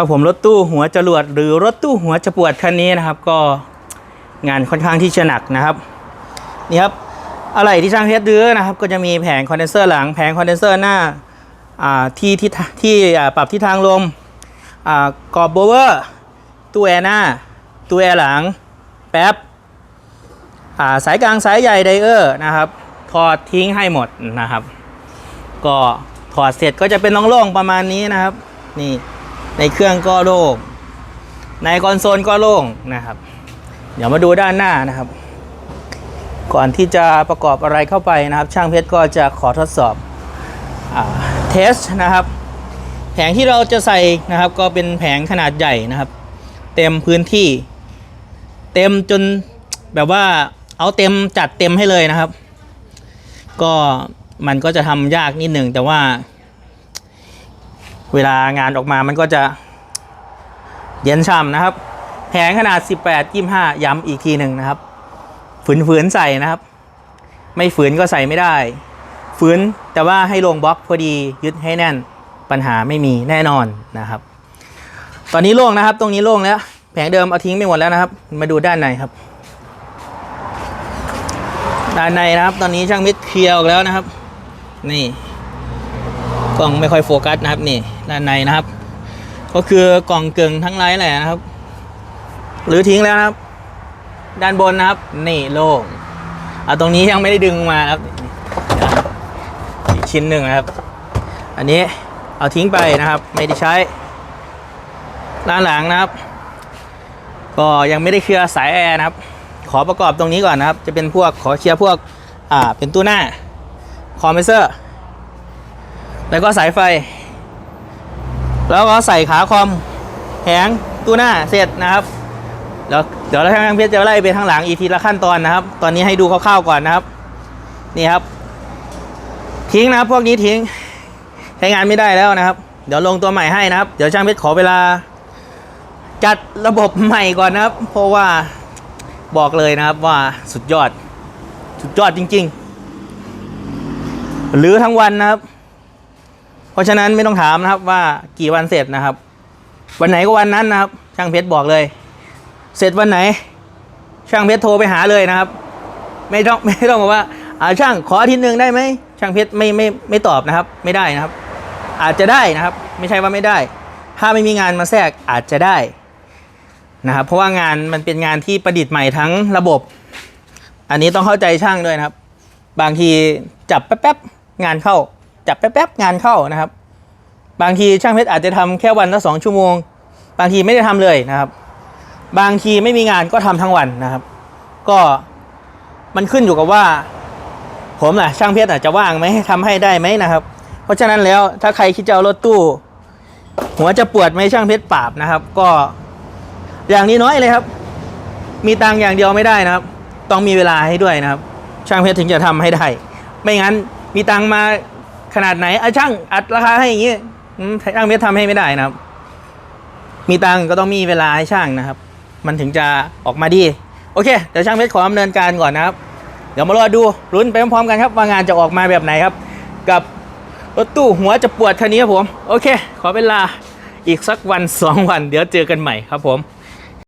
ครับผมรถตู้หัวจรวดหรือรถตู้หัวจะปวดคันนี้นะครับ ก็งานค่อนข้างที่จะหนักนะครับนี่ครับอะไรที่ช่างเพชรดื้อนะครับ ก็จะมีแผงคอนเดนเซอร์หลังแผงคอนเดนเซอร์หน้าที่ที่ที่ปรับทิศทางลมกรอบโบเวอร์ตู้แอร์หน้าตู้แอร์หลังแป๊บาสายกลางสายใหญ่ไดเออร์นะครับถอดทิ้งให้หมดนะครับ ก็ถอดเสร็จก็จะเป็นโล่งๆประมาณนี้นะครับนี่ ในเครื่องก็โล่งในคอนโซลก็โล่งนะครับ เดี๋ยวมาดูด้านหน้านะครับ ก่อนที่จะประกอบอะไรเข้าไปนะครับ ช่างเพชรก็จะขอทดสอบเทสนะครับ แผงที่เราจะใส่นะครับ ก็เป็นแผงขนาดใหญ่นะครับ เต็มพื้นที่ เต็มจนแบบว่าเอาเต็มจัดเต็มให้เลยนะครับ ก็มันก็จะทำยากนิดหนึ่งแต่ว่า เวลางานออกมามันก็จะเย็นช่ำนะครับ แผงขนาด 18 25 ย้ำอีกทีหนึ่งนะครับ ฝืนๆใส่นะครับ ไม่ฝืนก็ใส่ไม่ได้ ฝืนแต่ว่าให้ลงบล็อกพอดียึดให้แน่นปัญหาไม่มีแน่นอนนะครับ ตอนนี้โล่งนะครับ ตรงนี้โล่งแล้ว แผงเดิมเอาทิ้งไปหมดแล้วนะครับ มาดูด้านในครับ ด้านในนะครับ ตอนนี้ช่างมิดเคลียร์ออกแล้วนะครับ นี่ กล่องไม่ค่อยโฟกัสนะครับนี่ด้านในนะครับ ก็คือกล่องเกึ่งทั้งไร้แหละนะครับ หรือทิ้งแล้วนะครับ ด้านบนนะครับ นี่โล่งเอะตรงนี้ยังไม่ได้ดึงมาครับอีกชิ้นหนึ่งนะครับ อันนี้เอาทิ้งไปนะครับ ไม่ได้ใช้ด้านหลังนะครับ ก็ยังไม่ได้เคลียร์สายแอร์นะครับ ขอประกอบตรงนี้ก่อนนะครับ จะเป็นพวกขอเคลียร์พวกอ่าเป็นตู้หน้าคอมเพรสเซอร์ แล้วก็สายไฟ แล้วก็ใส่ขาคอมแผงตู้หน้าเสร็จนะครับเดี๋ยวเดี๋ยวเราทางเพชรจะไล่ไปข้างหลังอีกทีละขั้นตอนนะครับ ตอนนี้ให้ดูคร่าวๆก่อนนะครับ นี่ครับ ทิ้งนะครับพวกนี้ทิ้งใช้งานไม่ได้แล้วนะครับ เดี๋ยวลงตัวใหม่ให้นะครับ เดี๋ยวช่างเพชรขอเวลา จัดระบบใหม่ก่อนนะครับ เพราะว่าบอกเลยนะครับว่าสุดยอด สุดยอดจริง ๆ หรือทั้งวันนะครับ ราะฉะนั้นไม่ต้องถามนะครับว่ากี่วันเสร็จนะครับ วันไหนก็วันนั้นนะครับ ช่างเพชรบอกเลย เสร็จวันไหน ช่างเพชรโทรไปหาเลยนะครับ ไม่ต้องไม่ต้องบอกว่าอ่าช่างขออาทิตย์หนึ่งได้ไหมช่างเพชรไม่ไม่ไม่ตอบนะครับ ไม่ได้นะครับ อาจจะได้นะครับ ไม่ใช่ว่าไม่ได้ ถ้าไม่มีงานมาแทรกอาจจะได้นะครับ เพราะว่างานมันเป็นงานที่ประดิษฐ์ใหม่ทั้งระบบ อันนี้ต้องเข้าใจช่างด้วยนะครับ บางทีจับแป๊บๆงานเข้า จับแป๊บๆงานเข้านะครับ บางทีช่างเพชรอาจจะทำแค่วันละสองชั่วโมง บางทีไม่ได้ทำเลยนะครับ บางทีไม่มีงานก็ทำทั้งวันนะครับ ก็มันขึ้นอยู่กับว่า ผมน่ะช่างเพชรอาจจะว่างไหมทำให้ได้ไหมนะครับ เพราะฉะนั้นแล้วถ้าใครคิดจะเอารถตู้หัวจะปวดไหมช่างเพชรปราบนะครับ ก็อย่างนี้น้อยเลยครับ มีตังค์อย่างเดียวไม่ได้นะครับ ต้องมีเวลาให้ด้วยนะครับ ช่างเพชรถึงจะทำให้ได้ ไม่งั้นมีตังค์มา ขนาดไหนอะช่างอัดราคาให้อย่างนี้ช่างเพชรทำให้ไม่ได้นะครับ มีตังก็ต้องมีเวลาให้ช่างนะครับ มันถึงจะออกมาดี โอเค เดี๋ยวช่างเพชรขอดำเนินการก่อนนะครับ เดี๋ยวมารอดูรุ้นไปพร้อมๆกันครับว่างานจะออกมาแบบไหนครับ กับรถตู้หัวจะปวดคันนี้ครับผม โอเค ขอเวลาอีกสักวันสองวัน เดี๋ยวเจอกันใหม่ครับผม